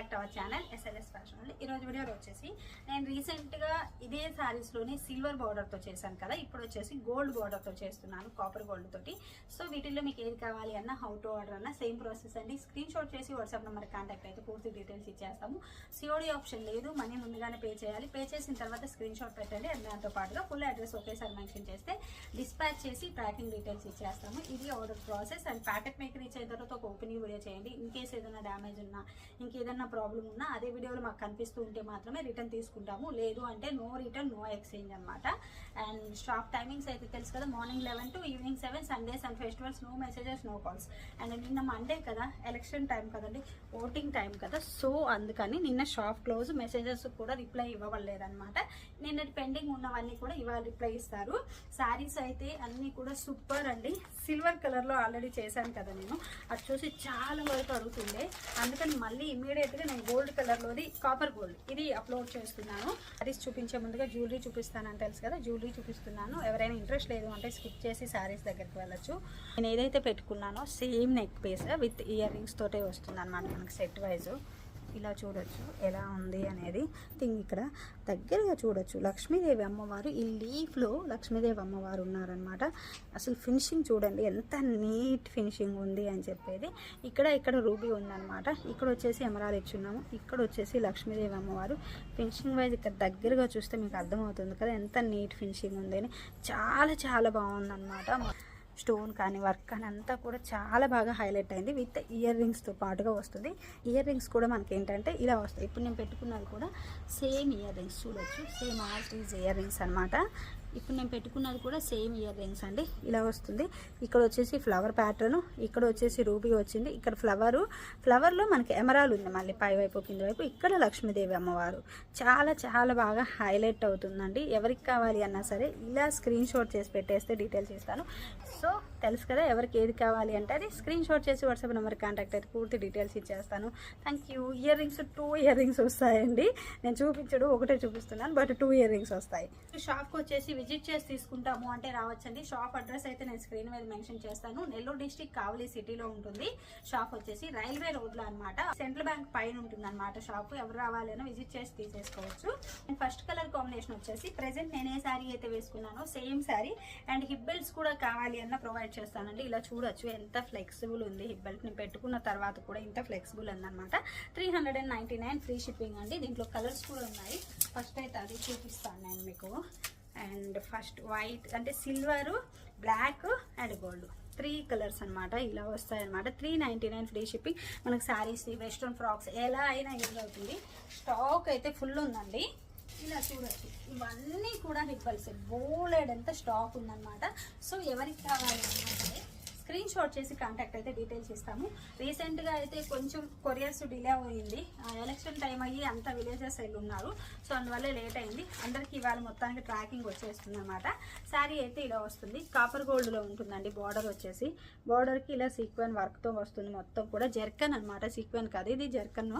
Back to our channel SLS fashion అండి ఈరోజు వీడియోలో వచ్చేసి నేను రీసెంట్గా ఇదే శారీస్లోని సిల్వర్ బార్డర్తో చేశాను కదా ఇప్పుడు వచ్చేసి గోల్డ్ బార్డర్తో చేస్తున్నాను కాపర్ గోల్డ్ తోటి. సో వీటిల్లో మీకు ఏది కావాలి అన్న హౌ టు ఆర్డర్ అన్న సేమ్ ప్రాసెస్ అండి. స్క్రీన్ షాట్ చేసి వాట్సాప్ నెంబర్ కాంటాక్ట్ అయితే పూర్తి డీటెయిల్స్ ఇచ్చేస్తాము. సిఓడి ఆప్షన్ లేదు మనీ ముందుగానే పే చేయాలి. పే చేసిన తర్వాత స్క్రీన్ షాట్ పెట్టండి. అండ్ దాంతో పాటుగా ఫుల్ అడ్రస్ ఒకేసారి మెన్షన్ చేస్తే డిస్పాచ్ చేసి ట్రాకింగ్ డీటెయిల్స్ ఇచ్చేస్తాము. ఇది ఆర్డర్ ప్రాసెస్ అండ్ ప్యాకెట్ మీకు రీచ్ అయిన తర్వాత ఒక ఓపెనింగ్ వీడియో చేయండి. ఇన్ కేసు ఏదైనా డ్యామేజ్ ఉన్నా ఇంకేదైనా ప్రాబ్లం ఉన్నా అదే వీడియోలో మాకు కనిపిస్తూ ఉంటే మాత్రమే రిటర్న్ తీసుకుంటాము. లేదు అంటే నో రిటర్న్ నో ఎక్స్చేంజ్ అనమాట అండ్ షాప్ టైమింగ్స్ అయితే తెలుసు కదా morning eleven to evening seven Sundays and festivals no messages no calls. And నిన్న మండే కదా ఎలక్షన్ టైం కదండి ఓటింగ్ టైం కదా. సో అందుకని నిన్న షాప్ క్లోజ్ మెసేజెస్ కూడా రిప్లై ఇవ్వలేదన్నమాట నిన్న పెండింగ్ ఉన్నవన్నీ కూడా ఇవాళ రిప్లై ఇస్తారు. శారీస్ అయితే అన్నీ కూడా సూపర్ అండి. సిల్వర్ కలర్లో ఆల్రెడీ చేశాను కదా నేను. అది చూసి చాలా వరకు అడుగుతుండే. అందుకని మళ్ళీ ఇమీడియట్గా నేను గోల్డ్ కలర్లోది కాపర్ గోల్డ్. ఇది అప్లోడ్ చేస్తున్నాను. శారీస్ చూపించే ముందుగా జ్యువెలరీ చూపిస్తానని తెలుసు కదా జ్యువెలరీ చూపిస్తున్నాను. ఎవరైనా ఇంట్రెస్ట్ లేదు అంటే స్కిప్ చేసి శారీస్ దగ్గరికి వెళ్ళచ్చు. నేను ఏదైతే పెట్టుకున్నానో same neck piece with earrings తోటే వస్తుంది అనమాట మనకి సెట్ వైజ్ ఇలా చూడొచ్చు ఎలా ఉంది అనేది థింగ్ ఇక్కడ దగ్గరగా చూడొచ్చు. లక్ష్మీదేవి అమ్మవారు ఈ లీఫ్లో లక్ష్మీదేవి అమ్మవారు ఉన్నారనమాట అసలు ఫినిషింగ్ చూడండి ఎంత నీట్ ఫినిషింగ్ ఉంది అని చెప్పేది. ఇక్కడ ఇక్కడ రూబీ ఉందన్నమాట. ఇక్కడ వచ్చేసి ఎమరాలు ఇచ్చున్నాము ఇక్కడ వచ్చేసి లక్ష్మీదేవి అమ్మవారు. ఫినిషింగ్ వైజ్ ఇక్కడ దగ్గరగా చూస్తే మీకు అర్థమవుతుంది కదా ఎంత నీట్ ఫినిషింగ్ ఉంది అని చాలా చాలా బాగుందన్నమాట. స్టోన్ కానీ వర్క్ కానీ అంతా కూడా చాలా బాగా హైలైట్ అయింది. విత్ ఇయర్ రింగ్స్తో పాటుగా వస్తుంది. ఇయర్ రింగ్స్ కూడా మనకి ఏంటంటే ఇలా వస్తాయి. ఇప్పుడు నేను పెట్టుకున్నది కూడా సేమ్ ఇయర్ రింగ్స్ చూడొచ్చు. Same all is earrings అనమాట ఇప్పుడు నేను పెట్టుకున్నది కూడా సేమ్ ఇయర్ రింగ్స్ అండి. ఇలా వస్తుంది. ఇక్కడ వచ్చేసి ఫ్లవర్ ప్యాటర్న్ ఇక్కడ వచ్చేసి రూబీ వచ్చింది. ఇక్కడ ఫ్లవరు ఫ్లవర్లో మనకి ఎమరాల్ ఉంది మళ్ళీ పై వైపు కింద వైపు. ఇక్కడ లక్ష్మీదేవి అమ్మవారు. చాలా చాలా బాగా హైలైట్ అవుతుందండి. ఎవరికి కావాలి అన్నా సరే ఇలా స్క్రీన్ షాట్ చేసి పెట్టేస్తే డీటెయిల్స్ ఇస్తాను సో తెలుసు కదా ఎవరికి ఏది కావాలి అంటే అది స్క్రీన్ షాట్ చేసి వాట్సాప్ నెంబర్ కాంటాక్ట్ అయితే పూర్తి డీటెయిల్స్ ఇచ్చేస్తాను. Thank you. Earrings two earrings వస్తాయండి. నేను చూపించడు ఒకటే చూపిస్తున్నాను బట్ టూ ఇయర్ రింగ్స్ వస్తాయి. షాప్కి వచ్చేసి విజిట్ చేసి తీసుకుంటాము అంటే రావచ్చండి. షాప్ అడ్రస్ అయితే నేను స్క్రీన్ మీద మెన్షన్ చేస్తాను. నెల్లూరు డిస్టిక్ కావలి సిటీలో ఉంటుంది. షాప్ వచ్చేసి రైల్వే రోడ్లో అనమాట సెంట్రల్ బ్యాంక్ పైన ఉంటుంది అనమాట షాప్. ఎవరు రావాలైనా విజిట్ చేసి తీసేసుకోవచ్చు. అండ్ ఫస్ట్ కలర్ కాంబినేషన్ వచ్చేసి ప్రెసెంట్ నేను ఏ శారీ అయితే వేసుకున్నాను. సేమ్ శారీ. అండ్ హిబ్బెల్స్ కూడా కావాలి అన్న ప్రొవైడ్ చేస్తానండి. ఇలా చూడొచ్చు. ఎంత ఫ్లెక్సిబుల్ ఉంది హిప్ బెల్ట్. ని పెట్టుకున్న తర్వాత కూడా ఇంత ఫ్లెక్సిబుల్ ఉందన్నమాట. Three hundred and ninety nine free shipping అండి. దీంట్లో కలర్స్ కూడా ఉన్నాయి. ఫస్ట్ అయితే అది చూపిస్తాను నేను మీకు. అండ్ ఫస్ట్ వైట్ అంటే silver black and gold. Three colours అనమాట ఇలా వస్తాయన్నమాట. Three ninety nine free shipping. మనకు శారీస్ వెస్ట్రన్ ఫ్రాక్స్ ఎలా అయినా యూజ్ అవుతుంది. స్టాక్ అయితే ఫుల్ ఉందండి. ఇలా చూడొచ్చు. ఇవన్నీ కూడా హిప్పల్స్ బోలెడ్ అంత స్టాక్ ఉందన్నమాట. సో ఎవరికి కావాలి అన్నా స్క్రీన్ షాట్ చేసి కాంటాక్ట్ అయితే డీటెయిల్స్ ఇస్తాము. రీసెంట్గా అయితే కొంచెం కొరియర్స్ డిలే అయింది ఎలక్షన్ టైం అయ్యి అంత విలేజెస్ వెళ్ళి ఉన్నారు. సో అందువల్ల లేట్ అయింది. అందరికి ఇవాళ మొత్తానికి ట్రాకింగ్ వచ్చేస్తుంది అనమాట శారీ అయితే ఇలా వస్తుంది. కాపర్ గోల్డ్లో ఉంటుందండి బార్డర్ వచ్చేసి. బార్డర్కి ఇలా సీక్వెన్ వర్క్తో వస్తుంది మొత్తం కూడా. జర్కన్ అనమాట సీక్వెన్ కాదు. ఇది జర్కన్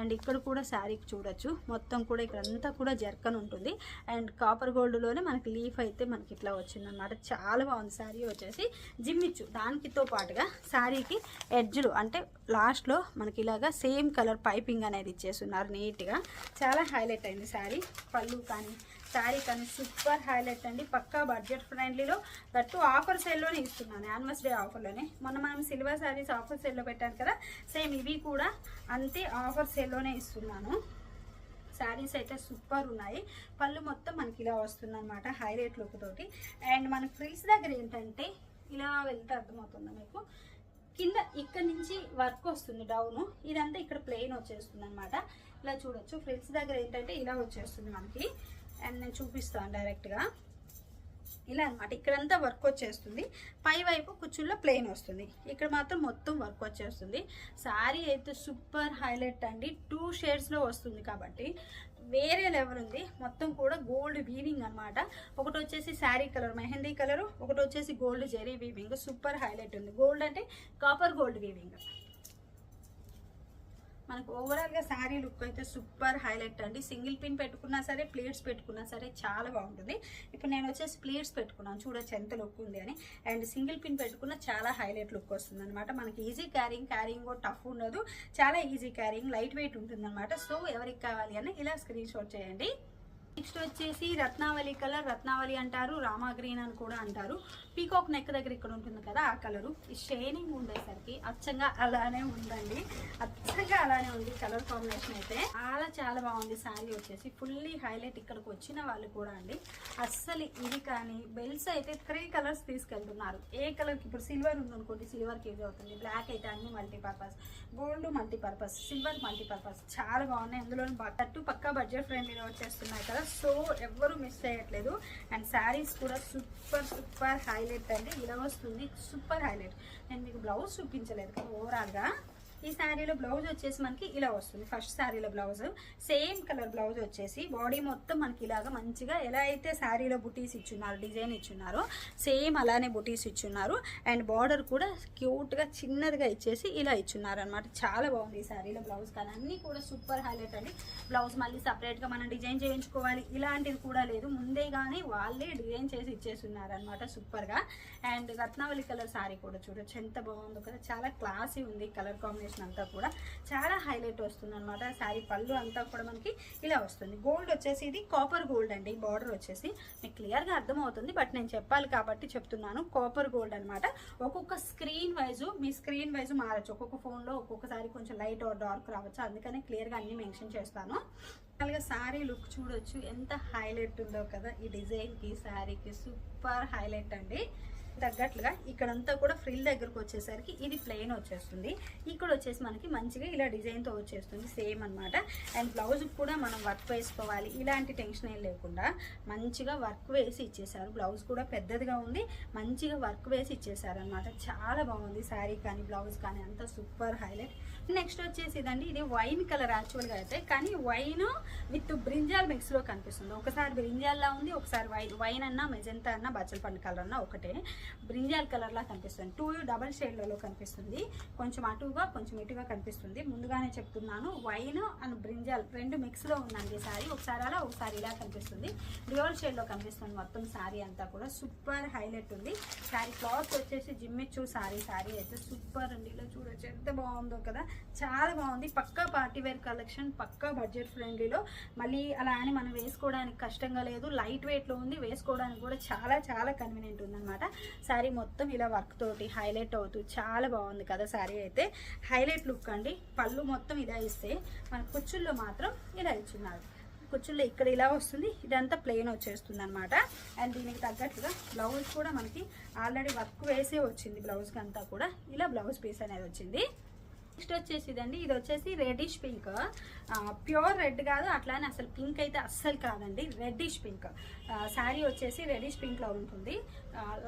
అండ్ ఇక్కడ కూడా శారీకి చూడొచ్చు. మొత్తం కూడా ఇక్కడ అంతా కూడా జర్కన్ ఉంటుంది. అండ్ కాపర్ గోల్డ్లోనే మనకి లీఫ్ అయితే మనకి ఇట్లా వచ్చిందనమాట చాలా బాగుంది శారీ వచ్చేసి. జిమ్మిచ్చు దానికితో పాటుగా శారీకి ఎడ్జ్లు అంటే లాస్ట్లో మనకి ఇలాగా సేమ్ కలర్ పైపింగ్ అనేది ఇచ్చేస్తున్నారు నీట్గా. చాలా హైలైట్ అయింది శారీ. పళ్ళు కానీ శారీ కానీ సూపర్ హైలైట్ అండి. పక్కా బడ్జెట్ ఫ్రెండ్లీలో దట్టు ఆఫర్ సేల్లోనే ఇస్తున్నాను. యానివర్స్ డే ఆఫర్లోనే. మొన్న మనం సిల్వర్ శారీస్ ఆఫర్ సేల్లో పెట్టాను కదా సేమ్ ఇవి కూడా అంతే ఆఫర్ సేల్లోనే ఇస్తున్నాను. శారీస్ అయితే సూపర్ ఉన్నాయి. పళ్ళు మొత్తం మనకి ఇలా వస్తుంది అనమాట హైలైట్ లుక్ తోటి. అండ్ మన ఫ్రిల్స్ దగ్గర ఏంటంటే ఇలా వెళ్తే అర్థమవుతుంది మీకు? కింద ఇక్కడ నుంచి వర్క్ వస్తుంది డౌన్. ఇదంతా ఇక్కడ ప్లెయిన్ వచ్చేస్తుంది అనమాట ఇలా చూడొచ్చు. ఫ్రిల్స్ దగ్గర ఏంటంటే ఇలా వచ్చేస్తుంది మనకి. అండ్ నేను చూపిస్తాను డైరెక్ట్గా. ఇలా అనమాట ఇక్కడంతా వర్క్ వచ్చేస్తుంది. పై వైపు కుచ్చుల్లో ప్లెయిన్ వస్తుంది. ఇక్కడ మాత్రం మొత్తం వర్క్ వచ్చేస్తుంది. శారీ అయితే సూపర్ హైలైట్ అండి. టూ షేడ్స్లో వస్తుంది కాబట్టి. వేరే లెవెల్ ఉంది. మొత్తం కూడా గోల్డ్ వీవింగ్ అన్నమాట. ఒకటి వచ్చేసి శారీ కలర్ మెహందీ కలర్ ఒకటి వచ్చేసి gold zari weaving super highlight ఉంది. గోల్డ్ అంటే కాపర్ గోల్డ్ వీవింగ్ మనకు ఓవరాల్గా శారీ లుక్ అయితే సూపర్ హైలైట్ అండి. సింగిల్ పిన్ పెట్టుకున్నా సరే ప్లేట్స్ పెట్టుకున్నా సరే చాలా బాగుంటుంది. ఇప్పుడు నేను వచ్చేసి ప్లేట్స్ పెట్టుకున్నాను. చూడొచ్చు ఎంత లుక్ ఉంది అని. అండ్ సింగిల్ పిన్ పెట్టుకున్న చాలా హైలైట్ లుక్ వస్తుంది అనమాట మనకి ఈజీ క్యారింగ్ క్యారింగ్ టఫ్ ఉండదు. చాలా ఈజీ క్యారింగ్ లైట్ వెయిట్ ఉంటుంది అనమాట సో ఎవరికి కావాలి అని ఇలా స్క్రీన్ షాట్ చేయండి. నెక్స్ట్ వచ్చేసి రత్నావళి కలర్ రత్నావళి అంటారు రామా గ్రీన్ అని కూడా అంటారు. పీకాక్ నెక్ దగ్గర ఇక్కడ ఉంటుంది కదా ఆ కలరు. ఈ షైనింగ్ ఉండేసరికి అచ్చంగా అలానే ఉందండి. అచ్చంగా అలానే ఉంది కలర్ కాంబినేషన్ అయితే. చాలా చాలా బాగుంది శారీ వచ్చేసి. ఫుల్లీ హైలైట్ ఇక్కడికి వచ్చిన వాళ్ళు కూడా అండి. అస్సలు ఇది కానీ బెల్ట్స్ అయితే త్రీ కలర్స్ తీసుకెళ్తున్నారు. ఏ కలర్కి ఇప్పుడు సిల్వర్ ఉందనుకోండి సిల్వర్కి యూజ్ అవుతుంది. బ్లాక్ అయితే అన్ని multipurpose gold multipurpose silver multipurpose చాలా బాగున్నాయి. అందులో బట్టట్టు పక్కా బడ్జెట్ ఫ్రెండ్లీలో వచ్చేస్తున్నాయి కదా సో ఎవ్వరు మిస్ చేయట్లేదు. అండ్ శారీస్ కూడా సూపర్ సూపర్ హైలైట్ అండి. ఇలా వస్తుంది. సూపర్ హైలైట్ నేను మీకు బ్లౌజ్ చూపించలేదు ఓవరాల్గా ఈ శారీలో బ్లౌజ్ వచ్చేసి మనకి ఇలా వస్తుంది. ఫస్ట్ శారీలో బ్లౌజ్. సేమ్ కలర్ బ్లౌజ్ వచ్చేసి బాడీ మొత్తం మనకి ఇలాగా మంచిగా ఎలా అయితే శారీలో బుటీస్ ఇచ్చున్నారు డిజైన్ ఇచ్చున్నారో సేమ్ అలానే బుటీస్ ఇచ్చున్నారు. అండ్ బార్డర్ కూడా క్యూట్గా చిన్నదిగా ఇచ్చేసి ఇలా ఇచ్చున్నారు అనమాట చాలా బాగుంది ఈ శారీలో బ్లౌజ్ కానీ అన్నీ కూడా సూపర్ హైలైట్ అండి. బ్లౌజ్ మళ్ళీ సపరేట్గా మనం డిజైన్ చేయించుకోవాలి. ఇలాంటిది కూడా లేదు. ముందే కానీ వాళ్ళే డిజైన్ చేసి ఇచ్చేస్తున్నారు అనమాట సూపర్గా. అండ్ రత్నావళి కలర్ శారీ కూడా చూడొచ్చు. ఎంత బాగుందో కదా. చాలా క్లాసీ ఉంది కలర్ కాంబినేషన్. అంతా కూడా చాలా హైలైట్ వస్తుంది అనమాట శారీ పళ్ళు అంతా కూడా మనకి ఇలా వస్తుంది. గోల్డ్ వచ్చేసి ఇది కాపర్ గోల్డ్ అండి. బార్డర్ వచ్చేసి మీకు క్లియర్గా అర్థమవుతుంది. బట్ నేను చెప్పాలి కాబట్టి చెప్తున్నాను. కాపర్ గోల్డ్ అనమాట ఒక్కొక్క స్క్రీన్ వైజు మీ స్క్రీన్ వైజు మారచ్చు. ఒక్కొక్క ఫోన్లో ఒక్కొక్కసారి కొంచెం లైట్ ఆర్ డార్క్ రావచ్చు. అందుకనే క్లియర్గా అన్ని మెన్షన్ చేస్తాను. అలాగే శారీ లుక్ చూడొచ్చు. ఎంత హైలైట్ ఉందో కదా. ఈ డిజైన్కి శారీకి సూపర్ హైలైట్ అండి. తగ్గట్లుగా ఇక్కడంతా కూడా ఫ్రిల్ దగ్గరకు వచ్చేసరికి ఇది ప్లెయిన్ వచ్చేస్తుంది. ఇక్కడ వచ్చేసి మనకి మంచిగా ఇలా డిజైన్తో వచ్చేస్తుంది. సేమ్ అన్నమాట. అండ్ బ్లౌజ్ కూడా మనం వర్క్ వేసుకోవాలి. ఇలాంటి టెన్షన్ ఏం లేకుండా మంచిగా వర్క్ వేసి ఇచ్చేసారు. బ్లౌజ్ కూడా పెద్దదిగా ఉంది. మంచిగా వర్క్ వేసి ఇచ్చేసారు అనమాట చాలా బాగుంది శారీ కానీ బ్లౌజ్ కానీ. అంతా సూపర్ హైలైట్. నెక్స్ట్ వచ్చేసి ఇదండి. ఇది వైన్ కలర్ యాక్చువల్గా అయితే. కానీ వైన్ విత్ బ్రింజాల్ మిక్స్లో కనిపిస్తుంది. ఒకసారి బ్రింజాల్లా ఉంది ఒకసారి వైన్ వైన్ అన్న మెజంతా అన్న బచ్చల పండు కలర్ అన్న ఒకటే. బ్రింజాల్ కలర్లా కనిపిస్తుంది. టూ డబల్ షేడ్లలో కనిపిస్తుంది. కొంచెం అటుగా కొంచెం ఇటుగా కనిపిస్తుంది. ముందుగానే చెప్తున్నాను వైన్ అండ్ బ్రింజాల్ రెండు మిక్స్లో ఉందండి సారీ. ఒకసారి అలా ఒకసారి ఇలా కనిపిస్తుంది. డ్యూయల్ షేడ్లో కనిపిస్తుంది మొత్తం సారీ అంతా కూడా. సూపర్ హైలైట్ ఉంది. సారీ క్లాత్ వచ్చేసి జిమ్మిచ్చు సారీ సారీ అయితే సూపర్ అండి. ఇలా చూడొచ్చు ఎంత బాగుందో కదా. చాలా బాగుంది. పక్కా పార్టీ వేర్ కలెక్షన్ పక్కా బడ్జెట్ ఫ్రెండ్లీలో మళ్ళీ అలా అని మనం వేసుకోవడానికి కష్టంగా లేదు. లైట్ వెయిట్లో ఉంది. వేసుకోవడానికి కూడా చాలా చాలా కన్వీనియంట్ ఉందన్నమాట. శారీ మొత్తం ఇలా వర్క్ తోటి హైలైట్ అవుతూ చాలా బాగుంది కదా శారీ అయితే. హైలైట్ లుక్ అండి. పళ్ళు మొత్తం ఇలా ఇస్తే మన కుచ్చుల్లో మాత్రం ఇలా ఇచ్చున్నారు. కుచ్చుల్లో ఇక్కడ ఇలా వస్తుంది. ఇదంతా ప్లెయిన్ వచ్చేస్తుంది అనమాట అండ్ దీనికి తగ్గట్టుగా బ్లౌజ్ కూడా మనకి ఆల్రెడీ వర్క్ వేసే వచ్చింది. బ్లౌజ్కి అంతా కూడా ఇలా బ్లౌజ్ పీస్ అనేది వచ్చింది. నెక్స్ట్ వచ్చేసి ఇదండి ఇది వచ్చేసి రెడ్డిష్ పింక్ ప్యూర్ రెడ్ కాదు అట్లానే అసలు పింక్ అయితే అస్సలు కాదండి రెడ్డిష్ పింక్ శారీ వచ్చేసి రెడ్డిష్ పింక్లో ఉంటుంది.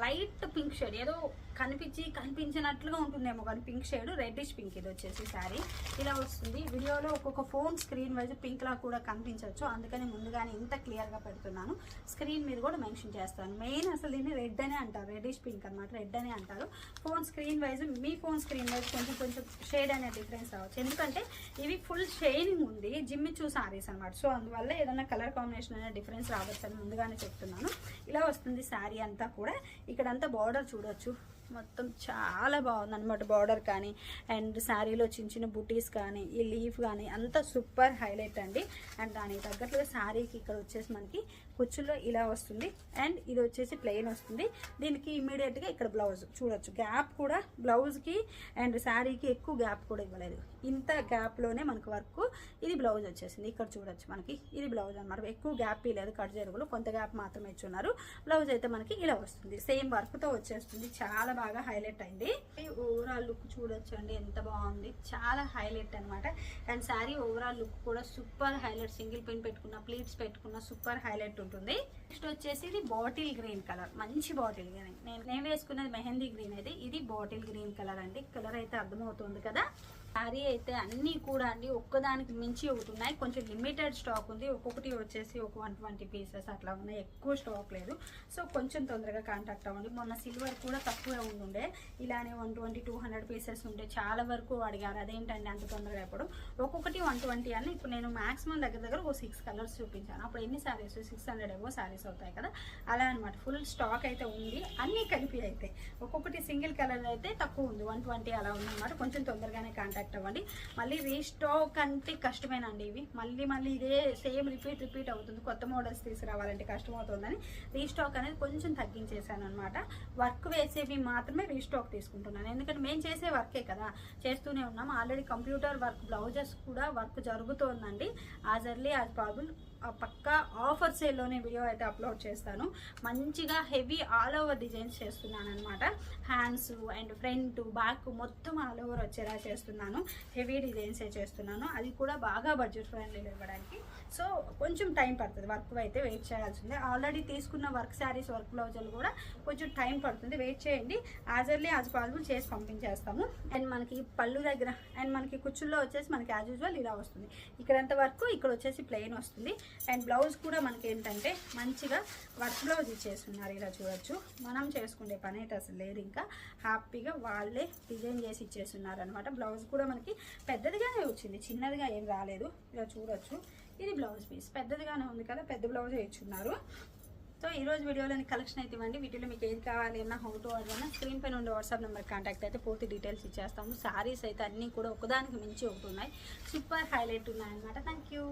లైట్ పింక్ షేడ్ ఏదో కనిపించి కనిపించినట్లుగా ఉంటుందేమో కానీ పింక్ షేడ్ రెడ్డిష్ పింక్ ఇది వచ్చేసి శారీ. ఇలా వస్తుంది. వీడియోలో ఒక్కొక్క ఫోన్ స్క్రీన్ వైజ్ పింక్లా కూడా కనిపించవచ్చు. అందుకని ముందుగానే ఇంత క్లియర్గా పెడుతున్నాను. స్క్రీన్ మీద కూడా మెన్షన్ చేస్తాను. మెయిన్ అసలు దీన్ని రెడ్ అనే అంటారు. రెడ్డిష్ పింక్ అనమాట రెడ్ అనే అంటారు. ఫోన్ స్క్రీన్ వైజ్ మీ ఫోన్ స్క్రీన్ వైజ్ కొంచెం కొంచెం షేడ్ అనే డిఫరెన్స్ రావచ్చు. ఎందుకంటే ఇవి ఫుల్ షైనింగ్ ఉంది జిమ్మిచూ సారీస్ అనమాట. సో అందువల్ల ఏదైనా కలర్ కాంబినేషన్ అనే డిఫరెన్స్ రావచ్చు అని ముందుగానే చెప్తున్నాను. ఇలా వస్తుంది శారీ అంతా కూడా. ఇక్కడంతా బార్డర్ చూడొచ్చు. మొత్తం చాలా బాగుంది అనమాట బార్డర్ కానీ అండ్ శారీలో చిన్న చిన్న బుటీస్ కానీ ఈ లీఫ్ కానీ అంతా సూపర్ హైలైట్ అండి. అండ్ దానికి తగ్గట్లుగా శారీకి ఇక్కడ వచ్చేసి మనకి కుచ్చుల్లో ఇలా వస్తుంది. అండ్ ఇది వచ్చేసి ప్లెయిన్ వస్తుంది. దీనికి ఇమీడియట్గా ఇక్కడ బ్లౌజ్ చూడొచ్చు. గ్యాప్ కూడా బ్లౌజ్కి అండ్ శారీకి ఎక్కువ గ్యాప్ కూడా ఇవ్వలేదు. ఇంత గ్యాప్లోనే మనకు వర్క్ ఇది బ్లౌజ్ వచ్చేసింది. ఇక్కడ చూడొచ్చు మనకి. ఇది బ్లౌజ్ అనమాట ఎక్కువ గ్యాప్ ఇవ్వలేదు కట్ జరుగులు కొంత గ్యాప్ మాత్రమే ఇచ్చున్నారు. బ్లౌజ్ అయితే మనకి ఇలా వస్తుంది. సేమ్ వర్క్తో వచ్చేస్తుంది. చాలా బాగా హైలైట్ అయింది. ఓవరాల్ లుక్ చూడొచ్చు అండి ఎంత బాగుంది. చాలా హైలైట్ అనమాట అండ్ శారీ ఓవరాల్ లుక్ కూడా సూపర్ హైలైట్. సింగిల్ పిన్ పెట్టుకున్న ప్లీట్స్ పెట్టుకున్న సూపర్ హైలైట్ ఉంటుంది. నెక్స్ట్ వచ్చేసి ఇది బాటిల్ గ్రీన్ కలర్. మంచి బాటిల్ గ్రీన్. నేను నేను వేసుకున్నది మెహందీ గ్రీన్ అయితే. ఇది బాటిల్ గ్రీన్ కలర్ అండి. కలర్ అయితే అర్థమవుతుంది కదా. శారీ అయితే అన్నీ కూడా అండి ఒక్కదానికి మించి ఒకటి ఉన్నాయి కొంచెం లిమిటెడ్ స్టాక్ ఉంది. ఒక్కొక్కటి వచ్చేసి ఒక వన్ ట్వంటీ పీసెస్ అట్లా ఉన్నాయి ఎక్కువ స్టాక్ లేదు. సో కొంచెం తొందరగా కాంటాక్ట్ అవ్వండి. మొన్న సిల్వర్ కూడా తక్కువే ఉండుండే ఇలానే one twenty two hundred pieces ఉంటే చాలా వరకు అడిగారు. అదేంటండి అంత తొందరగా ఇప్పుడు ఒక్కొక్కటి వన్ ట్వంటీ అని. ఇప్పుడు నేను మాక్సిమం దగ్గర దగ్గర ఒక సిక్స్ కలర్స్ చూపించాను. అప్పుడు ఎన్ని శారీస్? సిక్స్ హండ్రెడ్ ఏవో శారీస్ అవుతాయి కదా? అలా అనమాట ఫుల్ స్టాక్ అయితే ఉంది. అన్నీ కలిపి అయితే. ఒక్కొక్కటి సింగిల్ కలర్ అయితే తక్కువ ఉంది. వన్ ట్వంటీ అలా ఉందన్నమాట కొంచెం తొందరగానే కాంటాక్ట్ అవ్వండి మళ్ళీ రీస్టాక్ అంటే కష్టమేనండి ఇవి. మళ్ళీ మళ్ళీ ఇదే సేమ్ రిపీట్ రిపీట్ అవుతుంది. కొత్త మోడల్స్ తీసుకురావాలంటే కష్టం అవుతుందని రీస్టాక్ అనేది కొంచెం తగ్గించేసాను అనమాట వర్క్ వేసేవి మాత్రమే రీస్టాక్ తీసుకుంటున్నాను. ఎందుకంటే మేము చేసే వర్కే కదా. చేస్తూనే ఉన్నాం. ఆల్రెడీ కంప్యూటర్ వర్క్ బ్లౌజెస్ కూడా వర్క్ జరుగుతోందండి. యాజ్ ఎర్లీ యాజ్ పాసిబుల్ పక్కా ఆఫర్ సేల్లోనే వీడియో అయితే అప్లోడ్ చేస్తాను. మంచిగా హెవీ ఆల్ ఓవర్ డిజైన్స్ చేస్తున్నాను అనమాట హ్యాండ్స్ అండ్ ఫ్రంట్ బ్యాక్ మొత్తం ఆల్ ఓవర్ వచ్చేలా చేస్తున్నాను. హెవీ డిజైన్సే చేస్తున్నాను. అది కూడా బాగా బడ్జెట్ ఫ్రెండ్లీగా ఇవ్వడానికి సో కొంచెం టైం పడుతుంది వర్క్ అయితే వెయిట్ చేయాల్సిందే. ఆల్రెడీ తీసుకున్న వర్క్ శారీస్ వర్క్ బ్లౌజులు కూడా కొంచెం టైం పడుతుంది. వెయిట్ చేయండి. యాజ్ ఎర్లీ యాజ్ పాసిబుల్ చేసి పంపించేస్తాము. అండ్ మనకి పళ్ళు దగ్గర అండ్ మనకి కుచ్చుల్లో వచ్చేసి మనకి యాజ్ యూజువల్ ఇలా వస్తుంది. ఇక్కడంత వర్క్ ఇక్కడ వచ్చేసి ప్లెయిన్ వస్తుంది. అండ్ బ్లౌజ్ కూడా మనకి ఏంటంటే మంచిగా వర్క్ బ్లౌజ్ ఇచ్చేస్తున్నారు ఇలా చూడొచ్చు. మనం చేసుకునే పని అయితే అసలు లేదు ఇంకా. హ్యాపీగా వాళ్ళే డిజైన్ చేసి ఇచ్చేస్తున్నారు అనమాట బ్లౌజ్ కూడా మనకి పెద్దదిగానే వచ్చింది. చిన్నదిగా ఏం రాలేదు. ఇలా చూడొచ్చు. ఇది బ్లౌజ్ పీస్. పెద్దదిగానే ఉంది కదా పెద్ద బ్లౌజ్ వేయించున్నారు. సో ఈ రోజు వీడియోలోని కలెక్షన్ అయితే ఇవ్వండి. వీటిలో మీకు ఏది కావాలి అన్న హౌ టు ఆర్డర్ అన్నా స్క్రీన్ పైన ఉండే వాట్సాప్ నెంబర్ కాంటాక్ట్ అయితే పూర్తి డీటెయిల్స్ ఇచ్చేస్తాము. శారీస్ అయితే అన్నీ కూడా ఒకదానికి మించి ఒకటి ఉన్నాయి. సూపర్ హైలైట్ ఉన్నాయి అనమాట థ్యాంక్ యూ